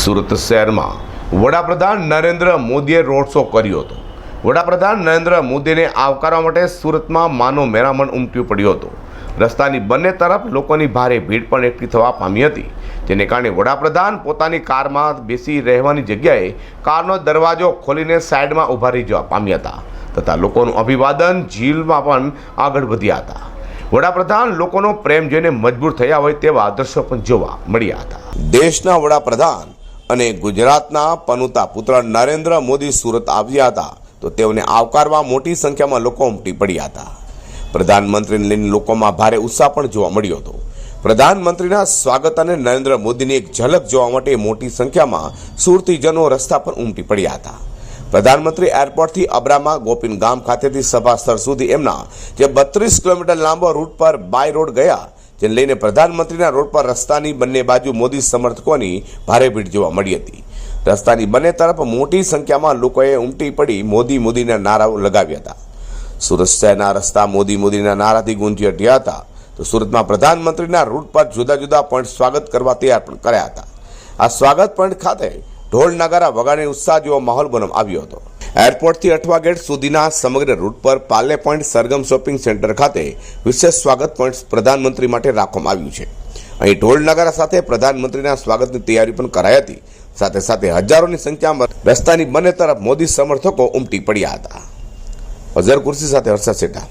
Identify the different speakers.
Speaker 1: સુરત શહેરમાં વડાપ્રધાન નરેન્દ્ર મોદીએ રોડ શો કર્યો હતો. વડાપ્રધાન નરેન્દ્ર મોદીને આવકારવા માટે સુરતમાં માનો મેરામણ ઉમટ્યું પડ્યું હતું. રસ્તાની બંને તરફ લોકોની ભારે ભીડ પણ એકઠી થવા પામી હતી. જેને કારણે વડાપ્રધાન પોતાની કારમાં બેસી રહેવાની જગ્યાએ કારનો દરવાજો ખોલીને સાઈડમાં ઊભા રહી જવા પામ્યા હતા તથા લોકોનું અભિવાદન ઝીલમાં પણ આગળ વધ્યા હતા. વડાપ્રધાન લોકોનો પ્રેમ જોઈને મજબૂર થયા હોય તેવા દ્રશ્યો પણ જોવા મળ્યા હતા. દેશના વડાપ્રધાન અને ગુજરાતના પનુતા પુત્ર નરેન્દ્ર મોદી સુરત આવ્યા હતા તો તેઓને આવકારવા મોટી સંખ્યામાં લોકો ઉમટી પડ્યા હતા. પ્રધાનમંત્રીને લઈને લોકોમાં ભારે ઉત્સાહ પણ જોવા મળ્યો હતો. પ્રધાનમંત્રીના સ્વાગત અને નરેન્દ્ર મોદીની એક ઝલક જોવા માટે મોટી સંખ્યામાં સુરતીજનો રસ્તા પર ઉમટી પડ્યા હતા. પ્રધાનમંત્રી એરપોર્ટથી અબ્રામા ગોપીન ગામ ખાતેથી સભા સ્થળ સુધી એમના જે બત્રીસ કિલોમીટર લાંબો રૂટ પર બાય રોડ ગયા જેને લઈને પ્રધાનમંત્રીના રોડ પર રસ્તાની બંને બાજુ મોદી સમર્થકોની ભારે ભીડ જોવા મળી હતી. રસ્તાની બંને તરફ મોટી સંખ્યામાં લોકોએ ઉમટી પડી મોદી મોદીના નારાઓ લગાવ્યા હતા. સુરત શહેરના રસ્તા મોદી મોદીના નારાથી ગુંજી ઉઠ્યા હતા. તો સુરતમાં પ્રધાનમંત્રીના રૂટ પર જુદા જુદા પોઈન્ટ સ્વાગત કરવા તૈયાર પણ કર્યા હતા. આ સ્વાગત પોઈન્ટ ખાતે ઢોલ નગારા વગાડી ઉત્સાહ જેવો માહોલ બનવામાં આવ્યો હતો. એરપોર્ટથી અઠવા ગેટ સુધીના સમગ્ર રૂટ પર Parle point Sargam shopping centre ખાતે વિશેષ સ્વાગત પોઈન્ટ પ્રધાનમંત્રી માટે રાખવામાં આવ્યું છે. અહીં ઢોલ નગારા સાથે પ્રધાનમંત્રીના સ્વાગતની તૈયારી પણ કરાઈ હતી. સાથે સાથે હજારોની સંખ્યામાં રસ્તાની બંને તરફ મોદી સમર્થકો ઉમટી પડ્યા હતા. અઝર કુર્સી સાથે હર્ષદ સેઠા